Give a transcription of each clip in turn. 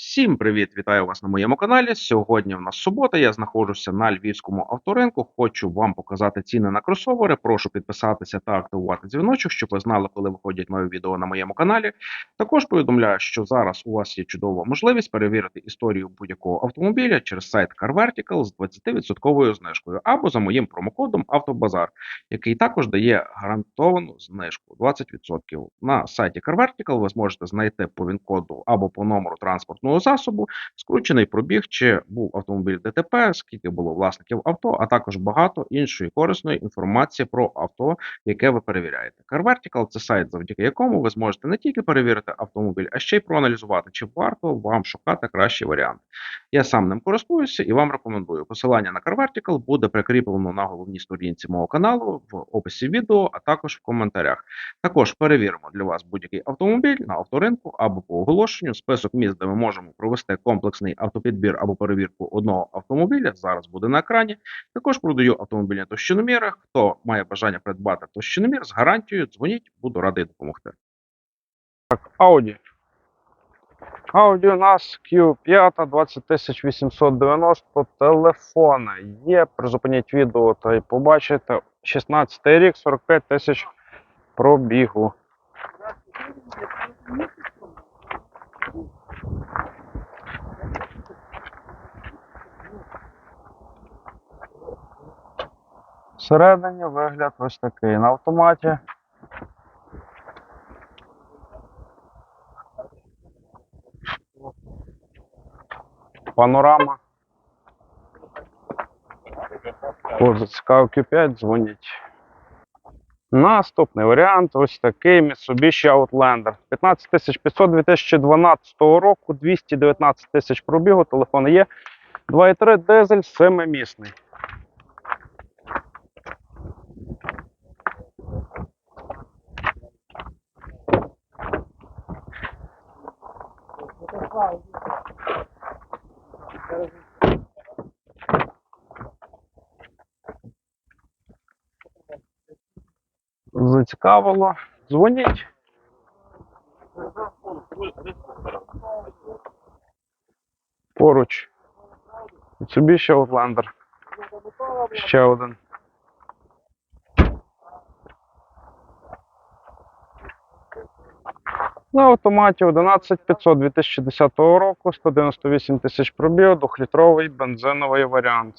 Всім привіт! Вітаю вас на моєму каналі. Сьогодні в нас субота. Я знаходжуся на львівському авторинку. Хочу вам показати ціни на кросовери. Прошу підписатися та активувати дзвіночок, щоб ви знали, коли виходять нові відео на моєму каналі. Також повідомляю, що зараз у вас є чудова можливість перевірити історію будь-якого автомобіля через сайт CarVertical з 20% знижкою або за моїм промокодом Автобазар, який також дає гарантовану знижку 20%. На сайті CarVertical ви зможете знайти по він-коду або по номеру транспортного засобу, скручений пробіг, чи був автомобіль ДТП, скільки було власників авто, а також багато іншої корисної інформації про авто, яке ви перевіряєте. CarVertical – це сайт, завдяки якому ви зможете не тільки перевірити автомобіль, а ще й проаналізувати, чи варто вам шукати кращий варіант. Я сам ним користуюся і вам рекомендую. Посилання на CarVertical буде прикріплено на головній сторінці мого каналу в описі відео, а також в коментарях. Також перевіримо для вас будь-який автомобіль на авторинку або по оголошенню. Список міст, де ми можемо провести комплексний автопідбір або перевірку одного автомобіля. Зараз буде на екрані. Також продаю автомобільні товщиноміри. Хто має бажання придбати товщиномір з гарантією, дзвоніть, буду радий допомогти. Audi. Audi у нас Q5 20890 телефони. Є, призупиніть відео та й побачите. 16 рік, 45 тисяч пробігу. Всередині вигляд ось такий на автоматі. Панорама. Кого зацікавив Q5, дзвоніть. Наступний варіант ось такий Mitsubishi Outlander. 15500 2012 року, 219 тисяч пробігу, телефон є. 2,3 дизель, 7-місний. Зацікавило, дзвоніть. Поруч. Mitsubishi Outlander. Ще один. На автоматі 11500 2010 року, 198 тисяч пробіг, двохлітровий бензиновий варіант.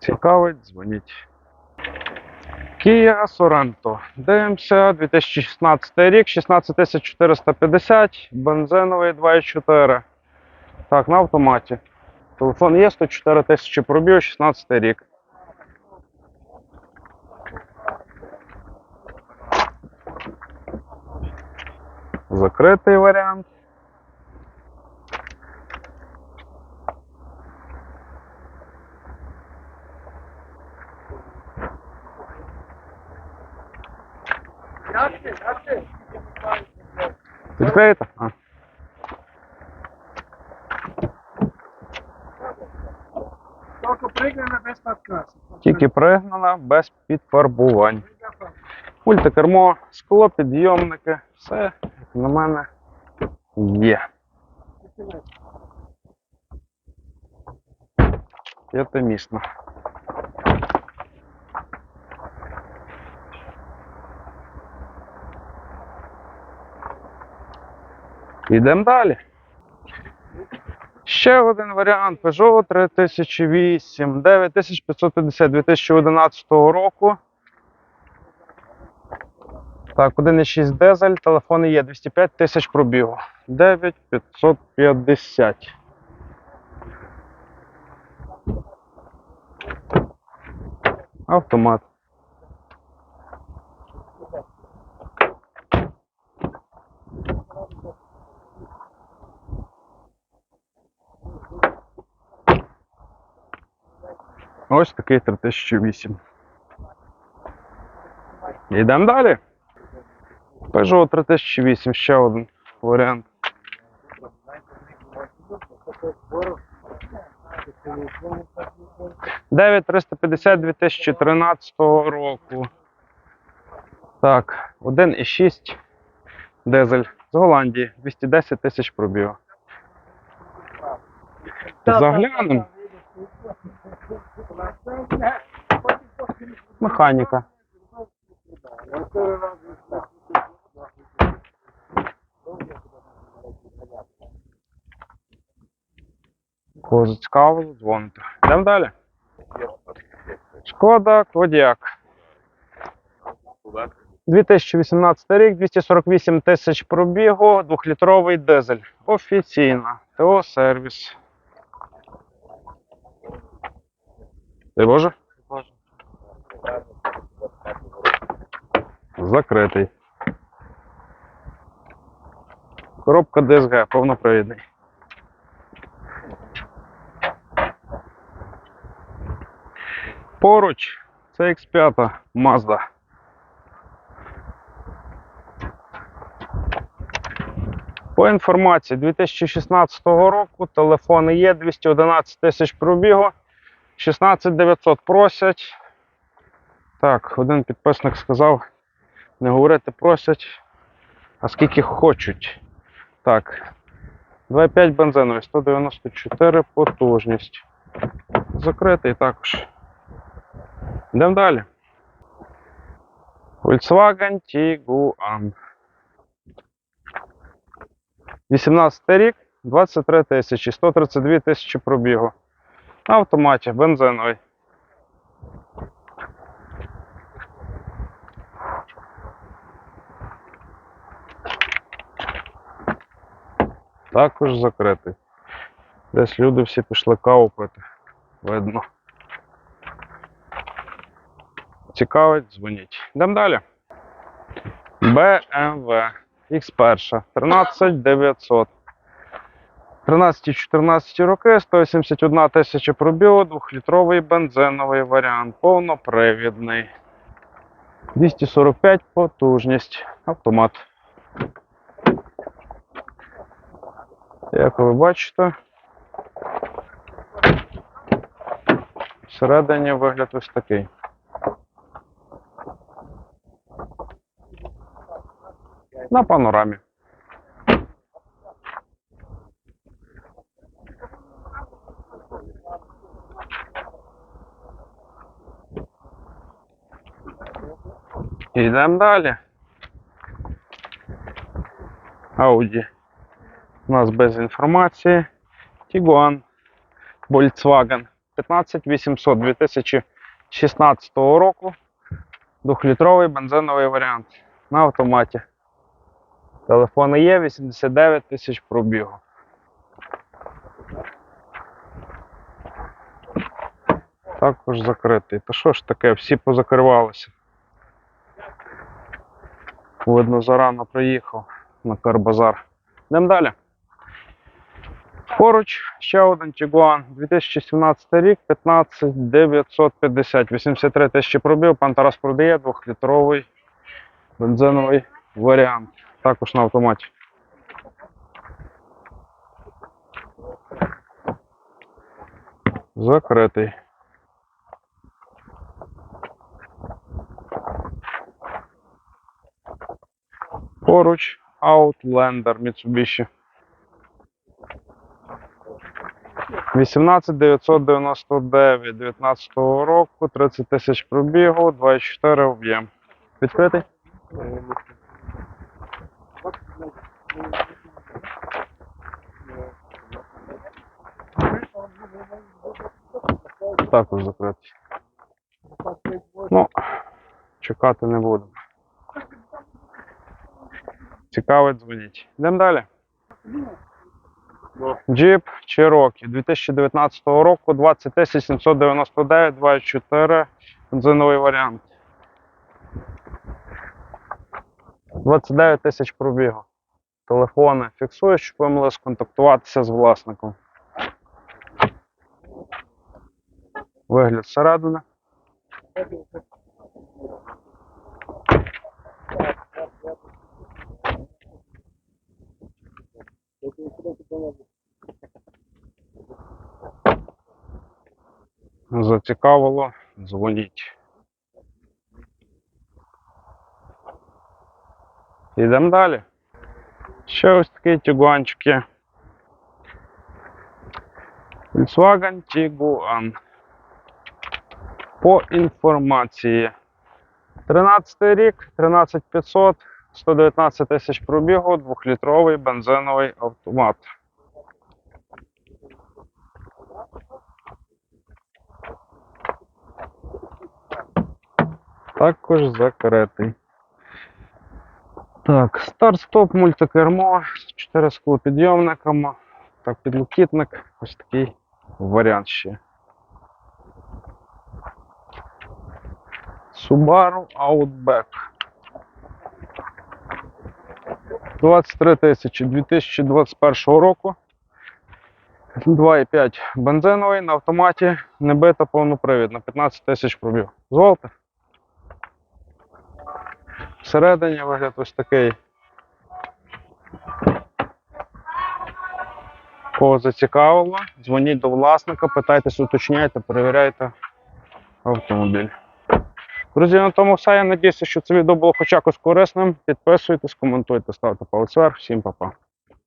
Цікавить, дзвоніть. Kia Sorento. Дивимося, 2016 рік, 16450, бензиновий 2,4. Так, на автоматі. Телефон є 104 тисячі пробіг, 16 рік. Закритий варіант. Відкриєте? А. Тільки пригнана без підкрасу. Тільки пригнана без підфарбувань. Мультикермо, скло, підйомники, все як на мене є. П'ятимісно. Йдемо далі. Ще один варіант Peugeot 3008, 9550 2011 року. Так, 1,6 дизель, телефони є 205 тисяч пробігу. 9550. Автомат. Ось такий 3008. Йдемо далі. Peugeot 3008, ще один варіант. Дев'ять 350 2013 року. Так, 1,6 дизель з Голландії, 210 тисяч пробігу. Заглянемо. Механіка. Кого зацікавило, дзвоните. Йдемо далі. Шкода Кодіак. 2018 рік, 248 тисяч пробігу, 2-літровий дизель. Офіційна. ТО сервіс. Дай Боже? Закритий. Коробка ДСГ, повнопривідний. Поруч це X5 Mazda. По інформації 2016 року телефони є 211 тисяч пробігу, 16 900 просять. Так, один підписник сказав, не говорити просять, а скільки хочуть. Так, 2,5 бензиновий, 194 потужність. Закритий також. Йдемо далі. Volkswagen Tiguan. 18 рік, 23 тисячі, 132 тисячі пробігу. Автоматі, бензиновий. Також закритий. Десь люди всі пішли каву пити. Видно. Цікавить, дзвоніть. Йдемо далі. BMW X1 13900. 13-14 роки, 181 тисяча пробігу, 2-літровий бензиновий варіант, повнопривідний. 245 потужність. Автомат. Як ви бачите, всередині вигляд ось такий. На панорамі. Йдемо далі. Audi. У нас без інформації. Tiguan. Volkswagen 15800 2016 року. Двохлітровий бензиновий варіант на автоматі. Телефони є, 89 тисяч пробігу. Також закритий. Та що ж таке, всі позакривалися. Видно, зарано приїхав на Карбазар. Йдемо далі. Поруч ще один Tiguan 2017 рік, 15 950, 83 тисячі пробів. Пан Тарас продає 2-літровий бензиновий варіант. Також на автоматі. Закритий. Поруч Outlander Mitsubishi. 18999 19 року, 30 тисяч пробігу, 2,4 об'єм. Відкритий? Також закритий. Ну, чекати не будемо. Цікавить, дзвоніть. Йдемо далі. Jeep Cherokee 2019 року 20 799 2.4 бензиновий варіант. 29 тисяч пробігу. Телефони фіксує, щоб ви могли сконтактуватися з власником. Вигляд зсередини. Зацікавило, дзвоніть. Йдемо далі. Ще ось такі тюгуанчики. Volkswagen Tiguan. По інформації. 13 рік, 13500, 119 тисяч пробігу, 2-літровий бензиновий автомат. Також закритий. Так, старт-стоп, мультикермо, 4 склопідйомниками. Так, підлокітник, ось такий варіант ще. Subaru Outback. 23 тисячі 2021 року. 2,5 бензиновий на автоматі, не бита повнопривідна, 15 тисяч пробіг. Зволте. Всередині вигляд ось такий. Кого зацікавило, дзвоніть до власника, питайтесь, уточняйте, перевіряйте автомобіль. Друзі, на тому все. Я надіюся, що це відео було хоч якось корисним. Підписуйтесь, коментуйте, ставте палець вверх. Всім па-па.